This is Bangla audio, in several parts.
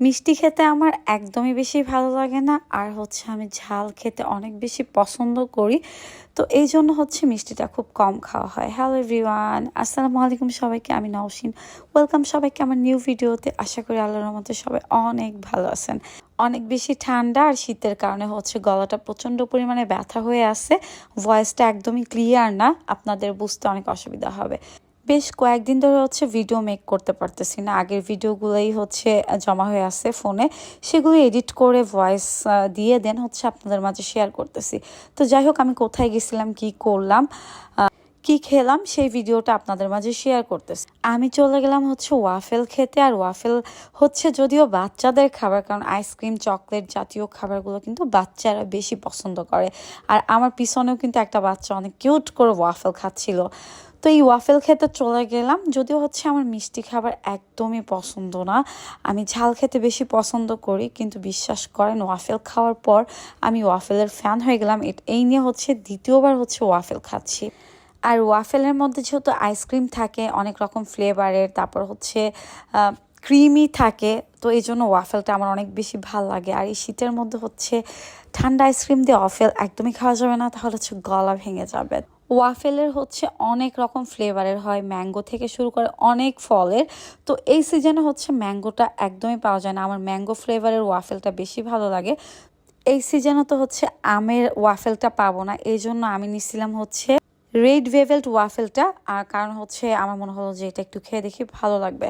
মিষ্টি খেতে আমার একদমই বেশি ভালো লাগে না, আর হচ্ছে আমি ঝাল খেতে অনেক বেশি পছন্দ করি। তো এই জন্য হচ্ছে মিষ্টিটা খুব কম খাওয়া হয়। হ্যালো এভরিওয়ান আসসালামু আলাইকুম সবাইকে, আমি নওশিন। ওয়েলকাম সবাইকে আমার নিউ ভিডিওতে আশা করি আল্লাহর মতো সবাই অনেক ভালো আছেন। অনেক বেশি ঠান্ডা আর শীতের কারণে হচ্ছে গলাটা প্রচণ্ড পরিমাণে ব্যথা হয়ে আছে। ভয়েসটা একদমই ক্লিয়ার না, আপনাদের বুঝতে অনেক অসুবিধা হবে। বেশ কয়েকদিন ধরে হচ্ছে ভিডিও মেক করতে পারতেছি না। আগের ভিডিওগুলোই হচ্ছে জমা হয়ে আছে ফোনে সেগুলো এডিট করে ভয়েস দিয়ে দেন হচ্ছে আপনাদের মাঝে শেয়ার করতেছি। তো যাই হোক, আমি কোথায় গেছিলাম, কি করলাম কি খেলাম, সেই ভিডিওটা আপনাদের মাঝে শেয়ার করতেছি। আমি চলে গেলাম হচ্ছে ওয়াফেল খেতে। আর ওয়াফেল হচ্ছে যদিও বাচ্চাদের খাবার, কারণ আইসক্রিম চকলেট জাতীয় খাবারগুলো কিন্তু বাচ্চারা বেশি পছন্দ করে। আর আমার পিছনেও কিন্তু একটা বাচ্চা অনেক কিউট করে ওয়াফেল খাচ্ছিল। তো এই ওয়াফেল খেতে চলে গেলাম। যদিও হচ্ছে আমার মিষ্টি খাবার একদমই পছন্দ না। আমি ঝাল খেতে বেশি পছন্দ করি, কিন্তু বিশ্বাস করেন ওয়াফেল খাওয়ার পর আমি ওয়াফেলের ফ্যান হয়ে গেলাম। এই নিয়ে হচ্ছে দ্বিতীয়বার হচ্ছে ওয়াফেল খাচ্ছি। আর ওয়াফেলের মধ্যে যেহেতু আইসক্রিম থাকে, অনেক রকম ফ্লেভারের তারপর হচ্ছে ক্রিমি থাকে, তো এই জন্য ওয়াফেলটা আমার অনেক বেশি ভালো লাগে। আর এই শীতের মধ্যে হচ্ছে ঠান্ডা আইসক্রিম দিয়ে ওয়াফেল একদমই খাওয়া যাবে না, তাহলে হচ্ছে গলা ভেঙে যাবে। ওয়াফেলের হচ্ছে অনেক রকম ফ্লেভারের হয়, ম্যাঙ্গো থেকে শুরু করে অনেক ফলের। তো এই সিজনে হচ্ছে ম্যাঙ্গোটা একদমই পাওয়া যায় না। আমার ম্যাঙ্গো ফ্লেভারের ওয়াফেলটা বেশি ভালো লাগে। এই সিজনে তো হচ্ছে আমের ওয়াফেলটা পাবো না। এই জন্য আমি নিছিলাম হচ্ছে রেড ভেভেল্ট ওয়াফেলটা। আর কারণ হচ্ছে আমার মনে হলো যে এটা একটু খেয়ে দেখি ভালো লাগবে।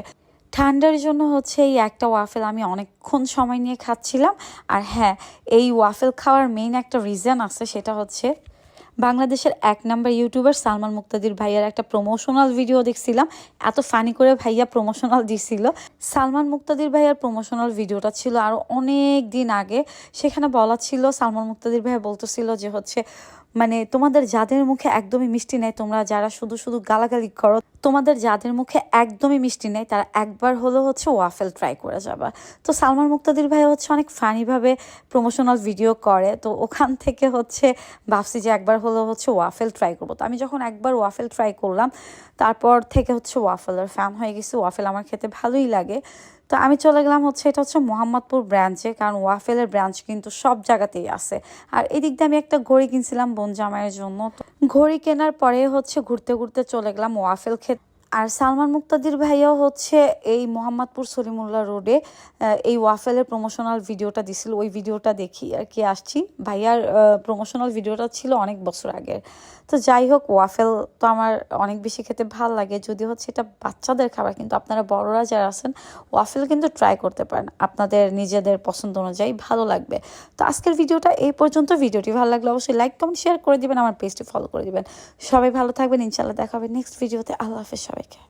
ঠান্ডার জন্য হচ্ছে এই একটা ওয়াফেল আমি অনেকক্ষণ সময় নিয়ে খাচ্ছিলাম। আর হ্যাঁ এই ওয়াফেল খাওয়ার মেইন একটা রিজন আছে সেটা হচ্ছে বাংলাদেশের এক নাম্বার ইউটিউবার সালমান মুক্তাদির ভাইয়ার একটা প্রমোশনাল ভিডিও দেখছিলাম। এত ফানি করে ভাইয়া প্রমোশনাল দিছিল। সালমান মুক্তাদির ভাইয়ার প্রমোশনাল ভিডিওটা ছিল আরও অনেক দিন আগে। সেখানে বলা ছিল, সালমান মুক্তাদির ভাইয়া বলতেছিল যে হচ্ছে মানে তোমাদের যাদের মুখে একদমই মিষ্টি নেই, তোমরা যারা শুধু শুধু গালাগালি করো তোমাদের যাদের মুখে একদমই মিষ্টি নেই, তারা একবার হলো হচ্ছে ওয়াফেল ট্রাই করে যাবা। তো সালমান মুক্তাদির ভাই হচ্ছে অনেক ফানিভাবে প্রমোশনাল ভিডিও করে, তো ওখান থেকে হচ্ছে ভাবছি যে একবার হলো হচ্ছে ওয়াফেল ট্রাই করব। তো আমি যখন একবার ওয়াফেল ট্রাই করলাম, তারপর থেকে হচ্ছে ওয়াফেলের ফ্যান হয়ে গেছি। ওয়াফেল আমার খেতে ভালোই লাগে। তো আমি চলে গেলাম হচ্ছে, এটা হচ্ছে মোহাম্মদপুর ব্রাঞ্চে কারণ ওয়াফেলের ব্রাঞ্চ কিন্তু সব জায়গাতেই আছে। আর এদিক দিয়ে আমি একটা ঘড়ি কিনছিলাম বোন জামাইয়ের জন্য। ঘড়ি কেনার পরে হচ্ছে ঘুরতে ঘুরতে চলে গেলাম ওয়াফেল খেতে আর সালমান মুক্তাদির ভাইয়াও হচ্ছে এই মোহাম্মদপুর সলিমুল্লাহ রোডে এই ওয়াফেলের প্রমোশনাল ভিডিওটা দিছিল। ওই ভিডিওটা দেখি আর কি আসছি। ভাইয়ার প্রমোশনাল ভিডিওটা ছিল অনেক বছর আগের। তো যাই হোক, ওয়াফেল তো আমার অনেক বেশি খেতে ভালো লাগে। যদি হচ্ছে এটা বাচ্চাদের খাবার, কিন্তু আপনারা বড়রা যারা আছেন, ওয়াফেল কিন্তু ট্রাই করতে পারেন। আপনাদের নিজেদের পছন্দ অনুযায়ী ভালো লাগবে। তো আজকের ভিডিওটা এই পর্যন্ত। ভিডিওটি ভালো লাগলে অবশ্যই লাইক কমেন্ট শেয়ার করে দিবেন। আমার পেজটি ফলো করে দিবেন। সবাই ভালো থাকবেন। ইনশাল্লাহ দেখা হবে নেক্সট ভিডিওতে আল্লাহ হাফেজ সবাইকে